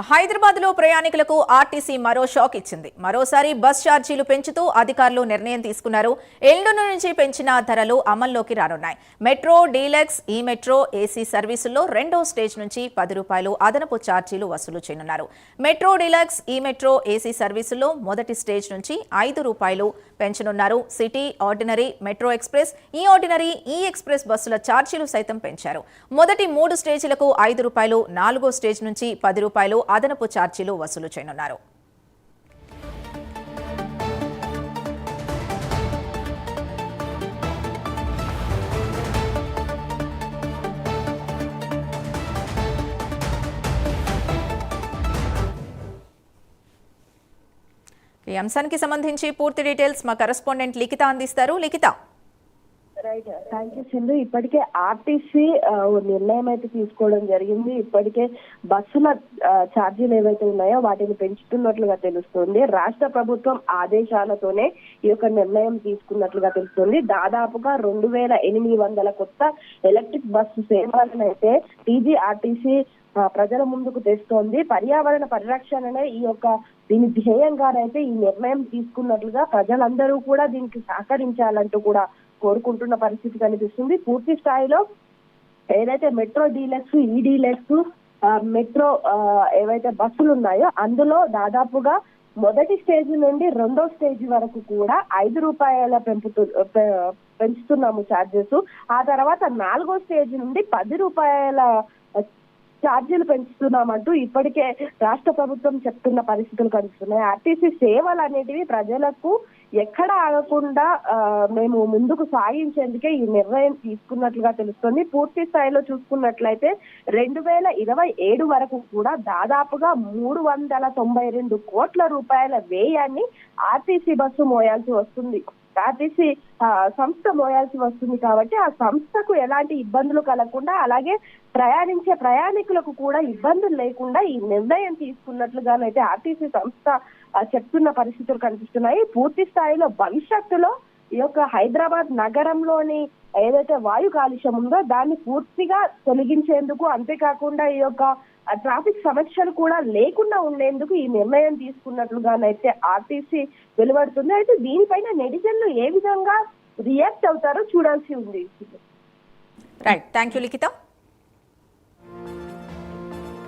హైదరాబాద్లో ప్రయాణికులకు ఆర్టీసీ మరో షాక్ ఇచ్చింది. మరోసారి బస్ ఛార్జీలు పెంచుతూ అధికారులు నిర్ణయం తీసుకున్నారు. ఎల్లుండి నుంచి పెంచిన ధరలు అమల్లోకి రానున్నాయి. Metro deluxe E metro AC సర్వీసుల్లో రెండో స్టేజ్ నుంచి పది రూపాయలు అదనపు ఛార్జీలు వసూలు చేయనున్నారు. మెట్రో డీలక్స్ ఈ మెట్రో ఏసీ సర్వీసుల్లో మొదటి స్టేజ్ నుంచి ఐదు రూపాయలు పెంచనున్నారు. సిటీ ఆర్డినరీ మెట్రో ఎక్స్ప్రెస్ ఈ ఆర్డినరీ ఈ ఎక్స్ప్రెస్ బస్సుల ఛార్జీలు సైతం పెంచారు. మొదటి మూడు స్టేజీలకు ఐదు రూపాయలు నాలుగో స్టేజ్ నుంచి పది రూపాయలు అదనపు ఛార్జీలు వసూలు చేయనున్నారు. ఈ అంశానికి సంబంధించి పూర్తి డీటెయిల్స్ మా కరెస్పాండెంట్ లిఖిత అందిస్తారు. Likhita. Right thank you Sindhu ఇప్పటికే ఆర్టీసీ నిర్ణయం అయితే తీసుకోవడం జరిగింది. ఇప్పటికే బస్సుల ఛార్జీలు ఏవైతే ఉన్నాయో వాటిని పెంచుతున్నట్లుగా తెలుస్తుంది. రాష్ట్ర ప్రభుత్వం ఆదేశాలతోనే ఈ యొక్క నిర్ణయం తీసుకున్నట్లుగా తెలుస్తుంది. దాదాపుగా రెండు వేల ఎనిమిది వందల కొత్త ఎలక్ట్రిక్ బస్సు సేవలను అయితే టీజీఆర్టీసీ ప్రజల ముందుకు తెస్తోంది. పర్యావరణ పరిరక్షణనే ఈ యొక్క దీని ధ్యేయంగానైతే ఈ నిర్ణయం తీసుకున్నట్లుగా ప్రజలందరూ కూడా దీనికి సహకరించాలంటూ కూడా కోరుకుంటున్న పరిస్థితి కనిపిస్తుంది. పూర్తి స్థాయిలో ఏదైతే మెట్రో డీలక్స్ ఈ డీలక్స్ ఆ, మెట్రో ఏవైతే బస్సులు ఉన్నాయో అందులో దాదాపుగా మొదటి స్టేజ్ నుండి రెండో స్టేజ్ వరకు కూడా ఐదు రూపాయల పెంపుతు పె- పెంచుతున్నాము ఛార్జెస్ ఆ తర్వాత నాలుగో స్టేజ్ నుండి పది రూపాయల ఛార్జీలు పెంచుతున్నామంటూ ఇప్పటికే రాష్ట్ర ప్రభుత్వం చెప్తున్న పరిస్థితులు కనిపిస్తున్నాయి. ఆర్టీసీ సేవలు అనేటివి ప్రజలకు ఎక్కడ ఆగకుండా మేము ముందుకు సాగించేందుకే ఈ నిర్ణయం తీసుకున్నట్లుగా తెలుస్తుంది. పూర్తి స్థాయిలో చూసుకున్నట్లయితే రెండు వేల ఇరవై ఏడు వరకు కూడా దాదాపుగా మూడు వందల తొంభై రెండు కోట్ల రూపాయల వ్యయాన్ని ఆర్టీసీ బస్సు మోయాల్సి వస్తుంది. ఆర్టీసీ ఆ, సంస్థ మోయాల్సి వస్తుంది కాబట్టి ఆ సంస్థకు ఎలాంటి ఇబ్బందులు కలగకుండా అలాగే ప్రయాణించే ప్రయాణికులకు కూడా ఇబ్బందులు లేకుండా ఈ నిర్ణయం తీసుకున్నట్లుగానైతే ఆర్టీసీ సంస్థ చెప్తున్న పరిస్థితులు కనిపిస్తున్నాయి. పూర్తి స్థాయిలో భవిష్యత్తులో ఈ యొక్క హైదరాబాద్ నగరంలోని ఏదైతే వాయు కాలుష్యం ఉందో దాన్ని పూర్తిగా తొలగించేందుకు అంతేకాకుండా ఈ యొక్క ట్రాఫిక్ సమస్యలు కూడా లేకుండా ఉండేందుకు ఈ నిర్ణయం తీసుకున్నట్లుగానైతే ఆర్టీసీ వెలువడుతుంది. అయితే దీనిపైన నెటిజన్లు ఏ విధంగా రియాక్ట్ అవుతారో చూడాల్సి ఉంది. Right thank you Likhita